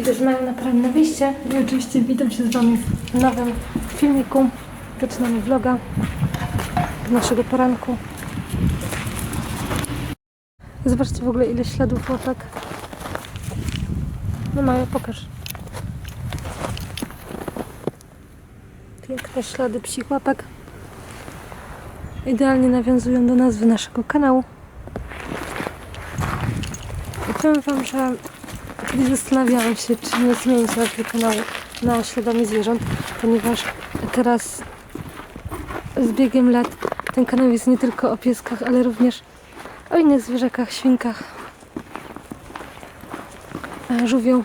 Idę z Mają na poranne wyjście i oczywiście witam się z Wami w nowym filmiku. Zaczynamy vloga naszego poranku. Zobaczcie w ogóle ile śladów łapek. No Maja, pokaż. Piękne ślady psich łapek. Idealnie nawiązują do nazwy naszego kanału. I powiem Wam, że kiedyś zastanawiałam się, czy nie zmienić nazwy kanału na Świadomie Zwierząt, ponieważ teraz z biegiem lat ten kanał jest nie tylko o pieskach, ale również o innych zwierzakach, świnkach, e, żółwią.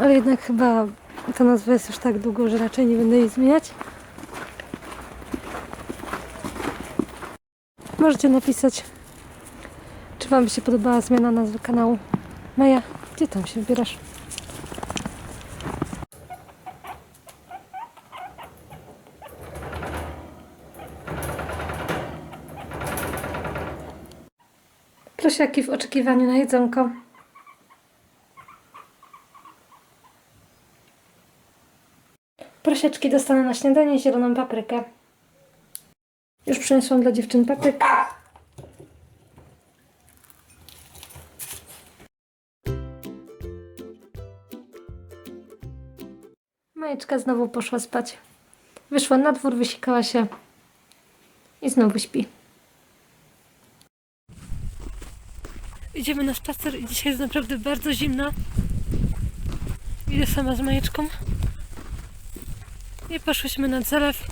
Ale jednak chyba ta nazwa jest już tak długo, że raczej nie będę jej zmieniać. Możecie napisać, czy Wam się podobała zmiana nazwy kanału. Maja, gdzie tam się wybierasz? Prosiaki w oczekiwaniu na jedzonko. Prosiaczki dostaną na śniadanie zieloną paprykę. Już przyniosłam dla dziewczyn paprykę. Majeczka znowu poszła spać. Wyszła na dwór, wysikała się i znowu śpi. Idziemy na spacer i dzisiaj jest naprawdę bardzo zimno. Idę sama z Majeczką. I poszłyśmy nad zalew.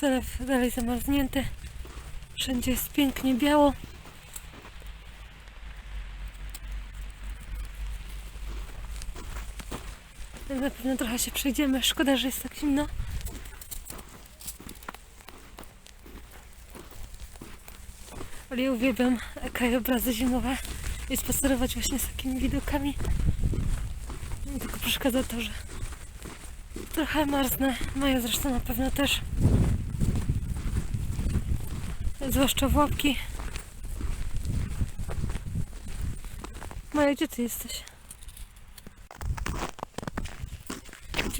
Zalew dalej zamarznięty. Wszędzie jest pięknie biało. Na pewno trochę się przejdziemy. Szkoda, że jest tak zimno. Ale ja uwielbiam krajobrazy zimowe i spacerować właśnie z takimi widokami. Mi tylko przeszkadza to, że trochę marznę. Maja zresztą na pewno też. Zwłaszcza w łapki. Maja, gdzie ty jesteś?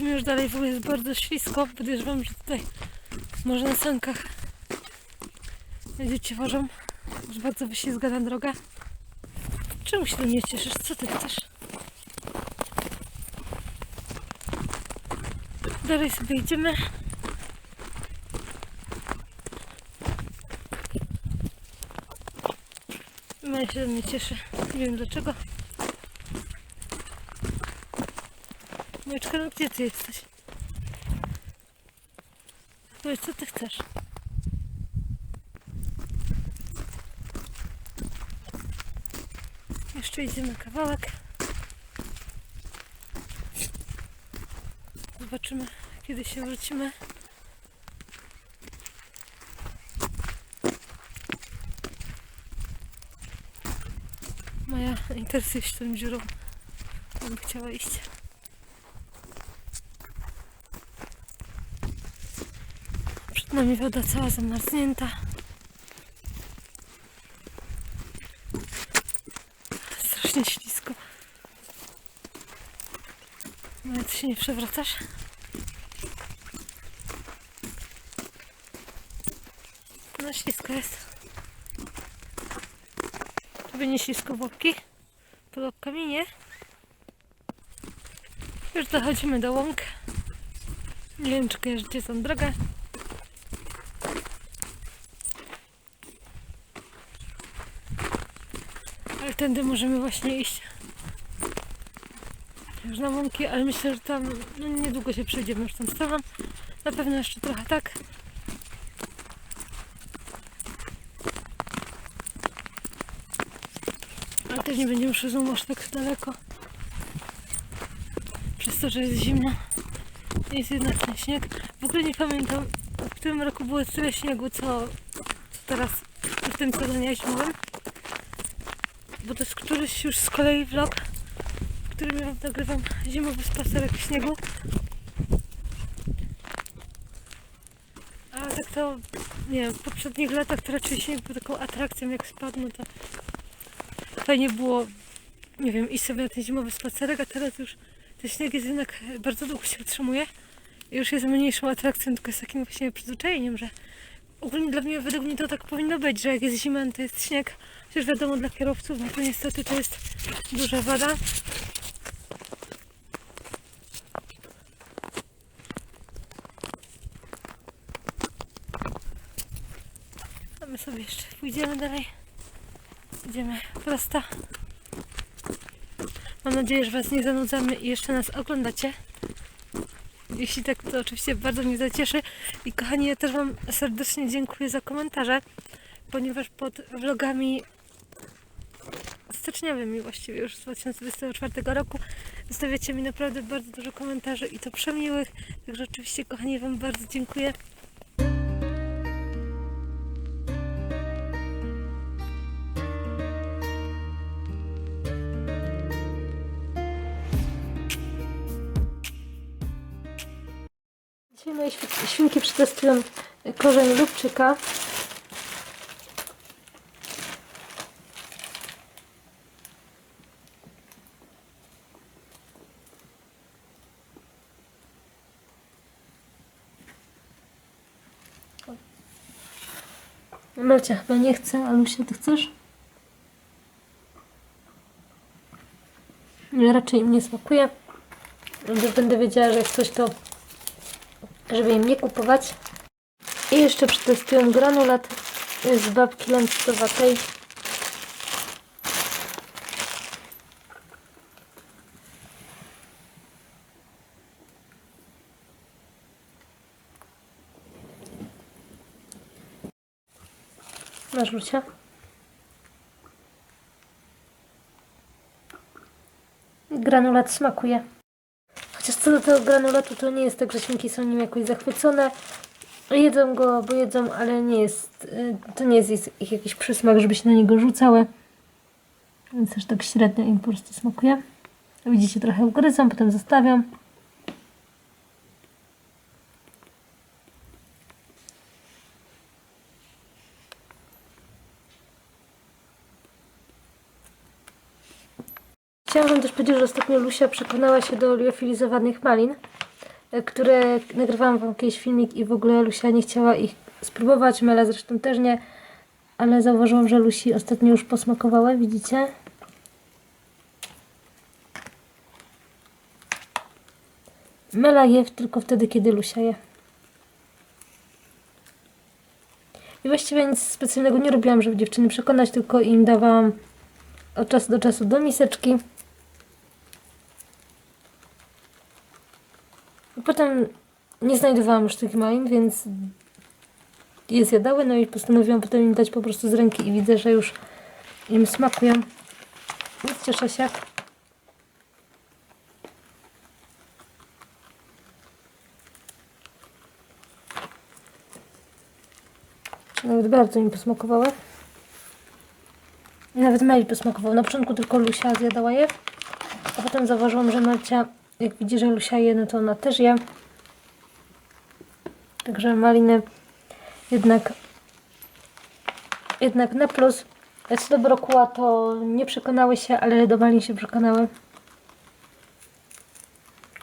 Idziemy już dalej, ogóle jest bardzo ślisko. Podejrzewam, że tutaj może na sankach dzieci wożą. Już bardzo wyślizgana droga. Czemu się do mnie cieszysz? Co ty chcesz? Dalej sobie idziemy. Maja się do mnie cieszy. Nie wiem dlaczego. Majeczka, no gdzie ty jesteś? Powiedz, co ty chcesz? Jeszcze idziemy kawałek. Zobaczymy, kiedy się wrócimy. Maja interesuje się tą dziurą. Bym chciała iść. Przed nami woda cała zamarznięta. Strasznie ślisko. Ale ty się nie przewracasz? No ślisko jest. Tobie nie ślisko łapki? Pod łapkami nie? Już dochodzimy do łąk. Nie wiem, czy kojarzycie są drogę. Tędy możemy właśnie iść. Już na łąki, ale myślę, że tam no, niedługo się przejdziemy już tą stroną. Na pewno jeszcze trochę tak. Ale też nie będziemy szedł aż tak daleko. Przez to, że jest zimno. Jest jednak ten śnieg. W ogóle nie pamiętam, w którym roku było tyle śniegu, co, co teraz w tym sezonie zimowym. Bo to jest któryś już z kolei vlog, w którym ja wam nagrywam zimowy spacerek w śniegu. A tak to, nie wiem, w poprzednich latach to raczej śnieg był taką atrakcją, jak spadł, no to fajnie było, nie wiem, iść sobie na ten zimowy spacerek, a teraz już ten śnieg jest jednak bardzo długo się utrzymuje i już jest mniejszą atrakcją, tylko jest takim właśnie przyzwyczajeniem, że ogólnie dla mnie, według mnie to tak powinno być, że jak jest zima, no to jest śnieg, chociaż wiadomo dla kierowców, no to niestety to jest duża wada. A my sobie jeszcze pójdziemy dalej. Idziemy prosto. Mam nadzieję, że Was nie zanudzamy i jeszcze nas oglądacie. Jeśli tak, to oczywiście bardzo mnie zacieszy. I kochani, ja też Wam serdecznie dziękuję za komentarze, ponieważ pod vlogami styczniowymi właściwie już z 2024 roku zostawiacie mi naprawdę bardzo dużo komentarzy i to przemiłych. Także oczywiście, kochani, Wam bardzo dziękuję. Dzisiaj moje świ- świnki przetestują korzeń lubczyka. Melcia chyba nie chce, ale się ty chcesz? Raczej im nie smakuje. Gdy będę wiedziała, że jak coś to żeby im nie kupować. I jeszcze przetestuję granulat z babki lęctowatej. Masz Lucia? Granulat smakuje. Chociaż co do tego granulatu, to nie jest tak, że świnki są nim jakoś zachwycone. Jedzą go, bo jedzą, ale nie jest, y, to nie jest ich- jakiś przysmak, żeby się na niego rzucały. Więc też tak średnio im po prostu smakuje. Widzicie, trochę ugryzą, potem zostawiam. Chciałam Wam też powiedzieć, że ostatnio Lusia przekonała się do liofilizowanych malin, e, które nagrywałam Wam kiedyś filmik i w ogóle Lusia nie chciała ich spróbować, Mela zresztą też nie, ale zauważyłam, że Lusi ostatnio już posmakowały, widzicie? Mela je tylko wtedy, kiedy Lusia je. I właściwie nic specjalnego nie robiłam, żeby dziewczyny przekonać, tylko im dawałam od czasu do czasu do miseczki. Potem nie znajdowałam już tych malin, więc je zjadały, no i postanowiłam potem im dać po prostu z ręki i widzę, że już im smakują. Więc cieszę się. Nawet bardzo mi posmakowały. Nawet Meli posmakował. Na początku tylko Lusia zjadała je, a potem zauważyłam, że Marcia, jak widzi, że Lusia je, no to ona też je. Także maliny jednak, jednak na plus. Co do brokuła to nie przekonały się, ale do malin się przekonały.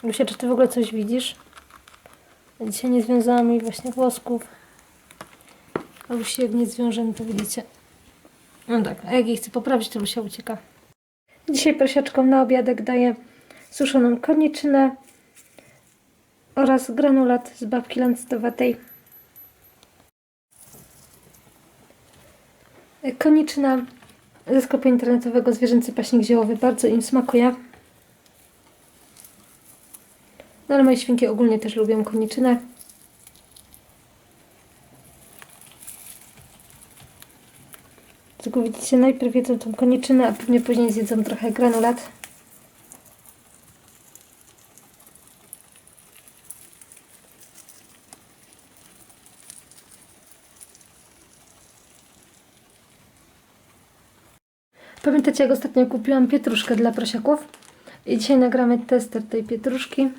Lusia, czy ty w ogóle coś widzisz? Dzisiaj nie związałam jej właśnie włosków. A Lusi jak nie zwiążę, no to widzicie. No tak, a jak jej chcę poprawić, to Lusia ucieka. Dzisiaj prosiaczkom na obiadek daję suszoną koniczynę oraz granulat z babki lancetowatej. Koniczyna ze sklepu internetowego Zwierzęcy Paśnik Ziołowy bardzo im smakuje. No ale moje świnki ogólnie też lubią koniczynę. Tylko widzicie, najpierw jedzą tą koniczynę, a pewnie później zjedzą trochę granulat. Pamiętacie, jak ostatnio kupiłam pietruszkę dla prosiaków? I dzisiaj nagramy tester tej pietruszki.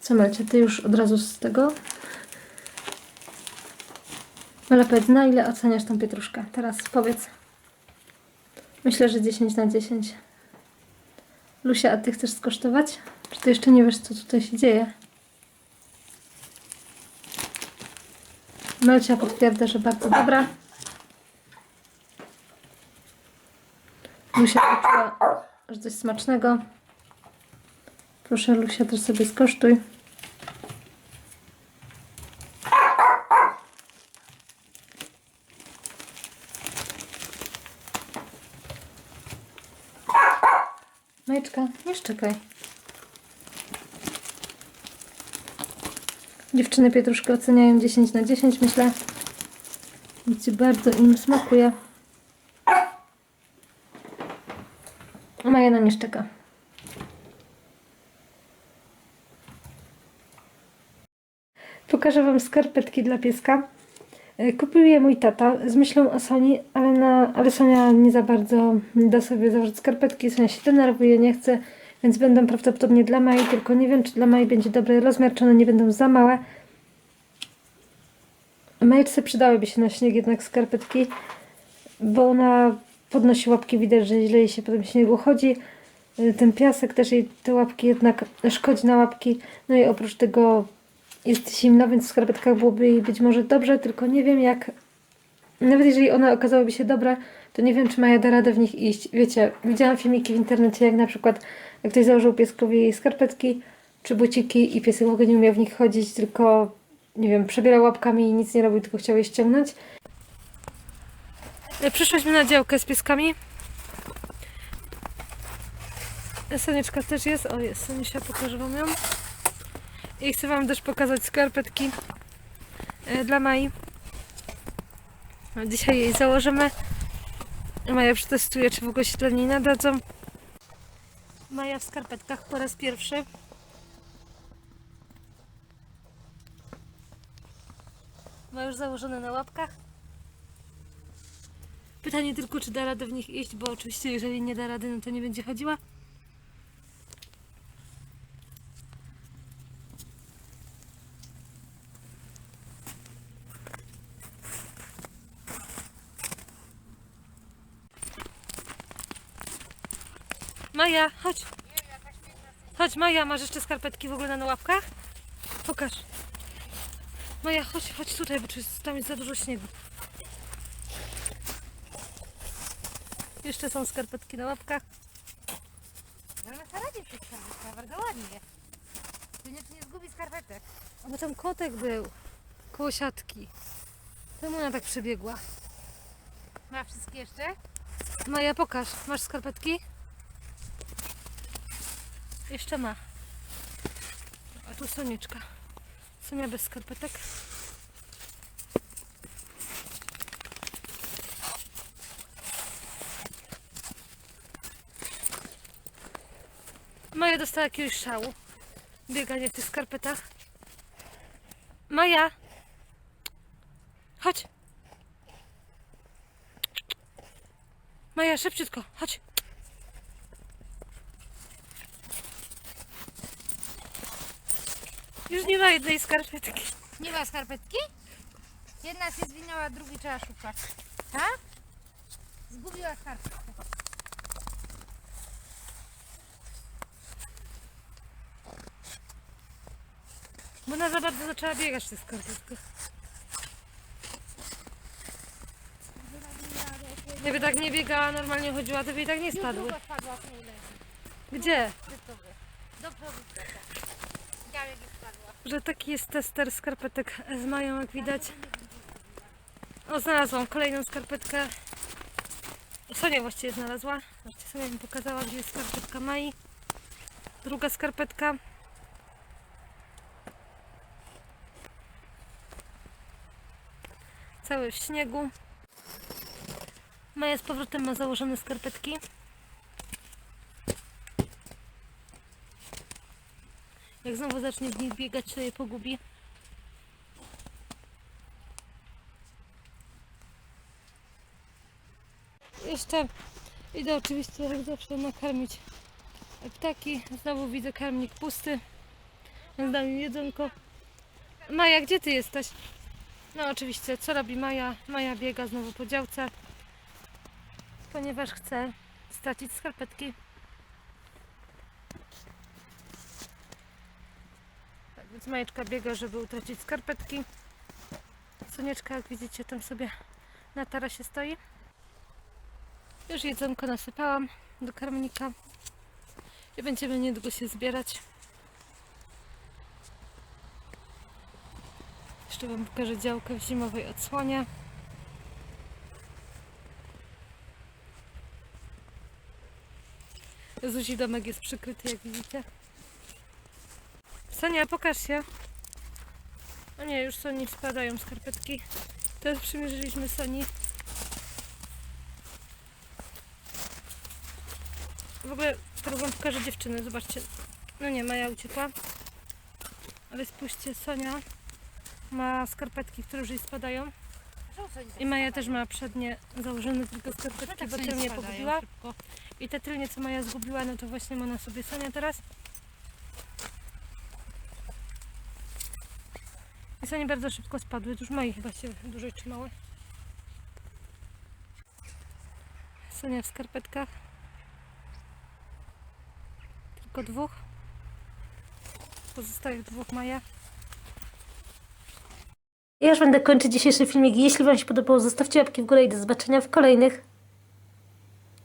Co macie? Ty już od razu z tego? Ale powiedz, na ile oceniasz tą pietruszkę? Teraz powiedz. Myślę, że 10 na 10. Lusia, a ty chcesz skosztować? Czy ty jeszcze nie wiesz, co tutaj się dzieje? Melcia potwierdza, że bardzo dobra. Lusia poczuła, że coś smacznego. Proszę, Lusia, też sobie skosztuj. Majczka, nie szczekaj. Dziewczyny pietruszkę oceniają 10 na 10, myślę. Widzicie, bardzo im smakuje. Maja na nie szczeka. Pokażę Wam skarpetki dla pieska. E, Kupił je mój tata z myślą o Soni, ale, na, ale Sonia nie za bardzo da sobie założyć skarpetki. Sonia się denerwuje, nie chce, więc będą prawdopodobnie dla Mai, tylko nie wiem, czy dla Mai będzie dobry rozmiar, czy one nie będą za małe. Majce przydałyby się na śnieg jednak skarpetki, bo ona podnosi łapki, widać, że źle jej się po tym śniegu chodzi. Y, Ten piasek też jej te łapki jednak szkodzi na łapki. No i oprócz tego jest zimno, więc w skarpetkach byłoby jej być może dobrze, tylko nie wiem jak... Nawet jeżeli one okazałyby się dobre, to nie wiem, czy Maja da radę w nich iść. Wiecie, widziałam filmiki w internecie, jak na przykład jak ktoś założył pieskowi skarpetki czy buciki i piesek w ogóle nie umiał w nich chodzić, tylko nie wiem, przebierał łapkami i nic nie robił, tylko chciał je ściągnąć. E, Przyszłyśmy na działkę z pieskami. Sonieczka też jest. O, jest. Sonisia, pokażę Wam ją. I chcę Wam też pokazać skarpetki e, dla Mai. Dzisiaj jej założymy. Maja przetestuje, czy w ogóle się dla niej nadadzą. Maja w skarpetkach po raz pierwszy. Ma już założone na łapkach. Pytanie tylko, czy da radę w nich iść, bo oczywiście jeżeli nie da rady, no to nie będzie chodziła. Maja, chodź. Chodź, Maja, masz jeszcze skarpetki w ogóle na łapkach? Pokaż. Maja, chodź, chodź tutaj, bo jest, tam jest za dużo śniegu. Jeszcze są skarpetki na łapkach. W tych skarpetkach, bardzo ładnie. Tu nie, zgubi skarpetek. A bo tam kotek był. Koło siatki. Czemu ona tak przebiegła? Ma wszystkie jeszcze? Maja, pokaż. Masz skarpetki? Jeszcze ma. A tu Sonieczka. Sonia bez skarpetek. Maja dostała jakiegoś szału. Bieganie w tych skarpetach. Maja! Chodź! Maja, szybciutko, chodź. Już nie ma jednej skarpetki. Nie ma skarpetki? Jedna się zwinęła, drugi trzeba szukać. Tak? Zgubiła skarpetkę. Bo ona za bardzo zaczęła biegać w tych skarpetkach. Gdyby tak nie biegała, normalnie chodziła, to by i tak nie spadły. Druga spadła z niej leży. Gdzie? Do przodu trochę. Spadła. Że taki jest tester skarpetek z Mają, jak widać. O, znalazłam kolejną skarpetkę. Sonia właściwie znalazła. Zobaczcie, Sonia mi pokazała, gdzie jest skarpetka Mai. Druga skarpetka. Cały w śniegu. Maja z powrotem ma założone skarpetki. Jak znowu zacznie w nich biegać, to je pogubi. Jeszcze idę oczywiście jak zawsze nakarmić ptaki. Znowu widzę karmnik pusty. Więc dam im jedzonko. Maja, gdzie ty jesteś? No oczywiście, co robi Maja? Maja biega znowu po działce, ponieważ chce stracić skarpetki. Tak więc Majeczka biega, żeby utracić skarpetki. Sonieczka, jak widzicie, tam sobie na tarasie stoi. Już jedzonko nasypałam do karmnika i będziemy niedługo się zbierać. Jeszcze Wam pokażę działkę w zimowej odsłonie. Zuzi domek jest przykryty, jak widzicie. Sonia, pokaż się. O nie, już Soni spadają skarpetki. Teraz przymierzyliśmy Soni. W ogóle teraz wam pokażę dziewczyny, zobaczcie. No nie, Maja uciekła. Ale spójrzcie, Sonia ma skarpetki, które już jej spadają. Tak I Maja też ma przednie założone tylko skarpetki, tak bo tylnie pogubiła. I te tylnie, co Maja zgubiła, no to właśnie ma na sobie Sonia teraz. I Sonie bardzo szybko spadły, już Mai chyba się dłużej trzymały. Sonia w skarpetkach. Tylko dwóch. Pozostałych dwóch Maja. Ja już będę kończyć dzisiejszy filmik. Jeśli Wam się podobało, zostawcie łapki w górę i do zobaczenia w kolejnych.